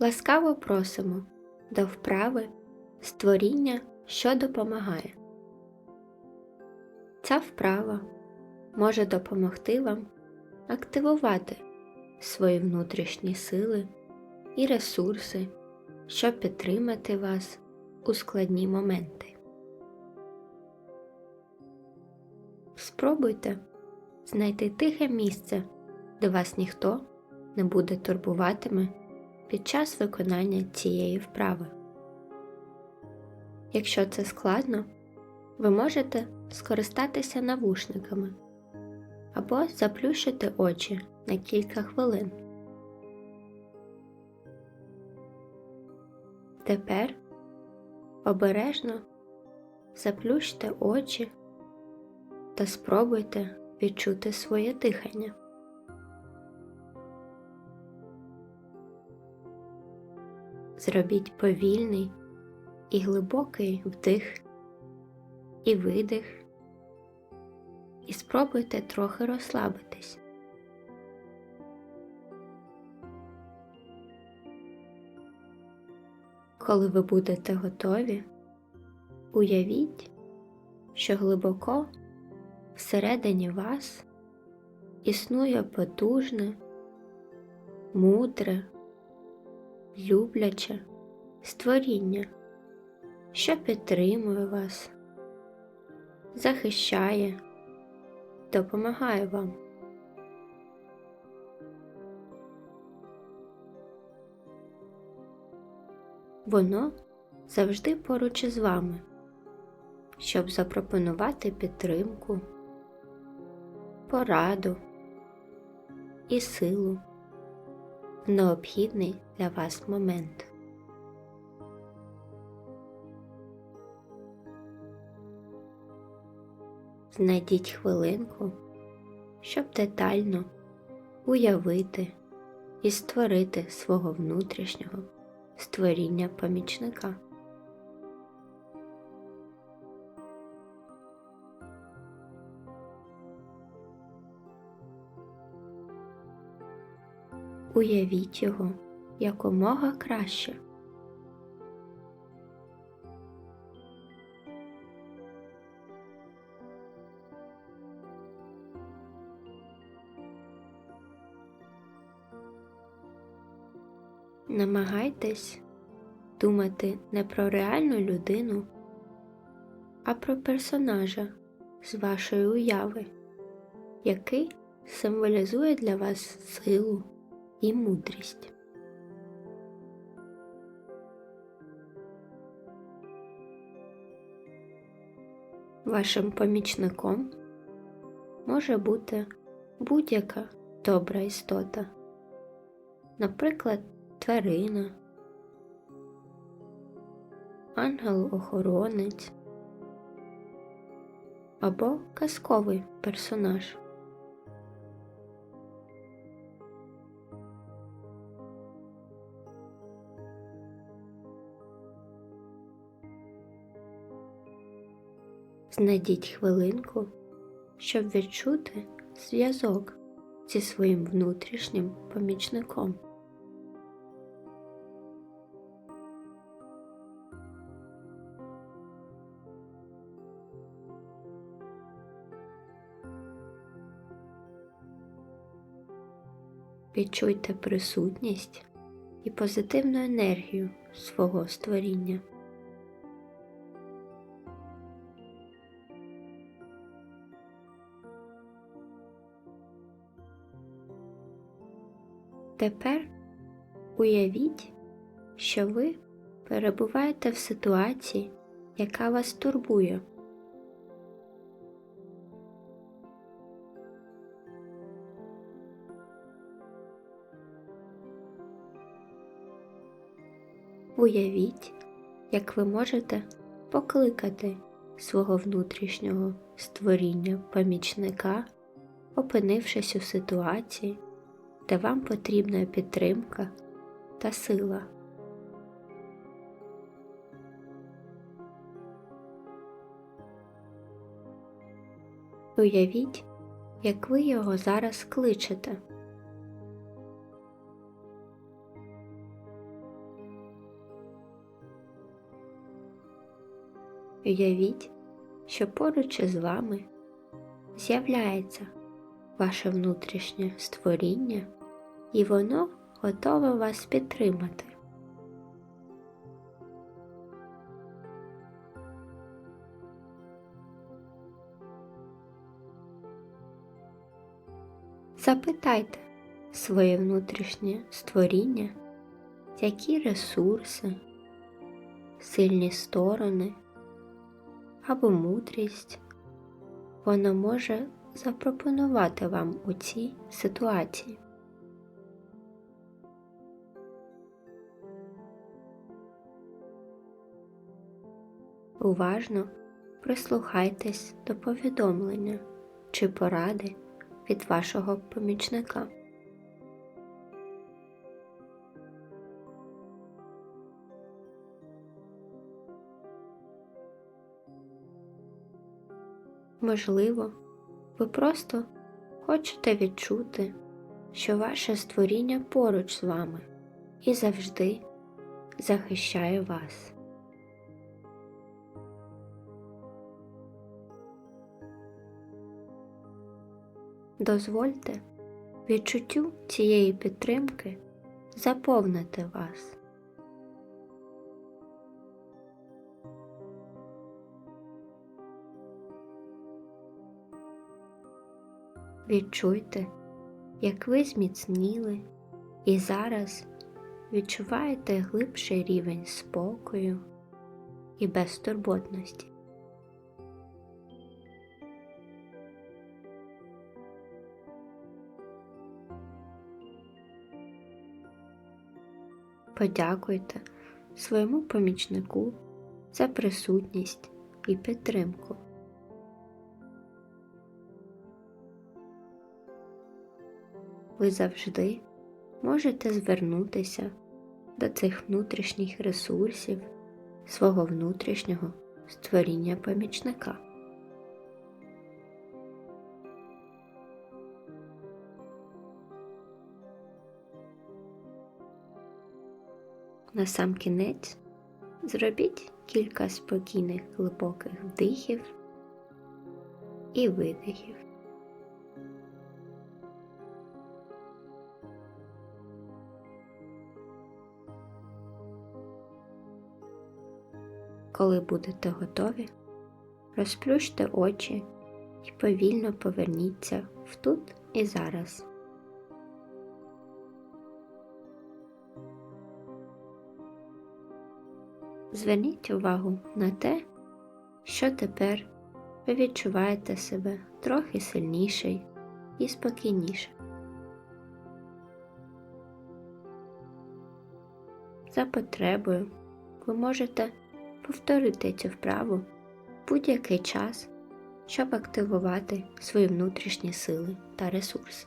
Ласкаво просимо до вправи створіння, що допомагає. Ця вправа може допомогти вам активувати свої внутрішні сили і ресурси, щоб підтримати вас у складні моменти. Спробуйте знайти тихе місце, де вас ніхто не буде турбуватиме під час виконання цієї вправи. Якщо це складно, ви можете скористатися навушниками або заплющити очі на кілька хвилин. Тепер обережно заплющте очі та спробуйте відчути своє дихання. Зробіть повільний і глибокий вдих і видих, і спробуйте трохи розслабитись. Коли ви будете готові, уявіть, що глибоко всередині вас існує потужне, мудре, любляче створіння, що підтримує вас, захищає, допомагає вам. Воно завжди поруч із вами, щоб запропонувати підтримку, пораду і силу необхідний для вас момент. Знайдіть хвилинку, щоб детально уявити і створити свого внутрішнього створіння помічника. Уявіть його якомога краще. Намагайтесь думати не про реальну людину, а про персонажа з вашої уяви, який символізує для вас силу і мудрість. Вашим помічником може бути будь-яка добра істота, наприклад, тварина, ангел-охоронець або казковий персонаж. Знайдіть хвилинку, щоб відчути зв'язок зі своїм внутрішнім помічником. Відчуйте присутність і позитивну енергію свого створіння. Тепер уявіть, що ви перебуваєте в ситуації, яка вас турбує. Уявіть, як ви можете покликати свого внутрішнього створіння помічника, опинившись у ситуації, де вам потрібна підтримка та сила. Уявіть, як ви його зараз кличете. Уявіть, що поруч із вами з'являється ваше внутрішнє створіння, і воно готове вас підтримати. Запитайте своє внутрішнє створіння, які ресурси, сильні сторони або мудрість воно може запропонувати вам у цій ситуації. Уважно прислухайтесь до повідомлення чи поради від вашого помічника. Можливо, ви просто хочете відчути, що ваше створіння поруч з вами і завжди захищає вас. Дозвольте відчуттю цієї підтримки заповнити вас. Відчуйте, як ви зміцніли і зараз відчуваєте глибший рівень спокою і безтурботності. Подякуйте своєму помічнику за присутність і підтримку. Ви завжди можете звернутися до цих внутрішніх ресурсів свого внутрішнього створіння помічника. Насамкінець зробіть кілька спокійних глибоких вдихів і видихів. Коли будете готові, розплющте очі і повільно поверніться в тут і зараз. Зверніть увагу на те, що тепер ви відчуваєте себе трохи сильніший і спокійніше. За потребою ви можете повторити цю вправу будь-який час, щоб активувати свої внутрішні сили та ресурси.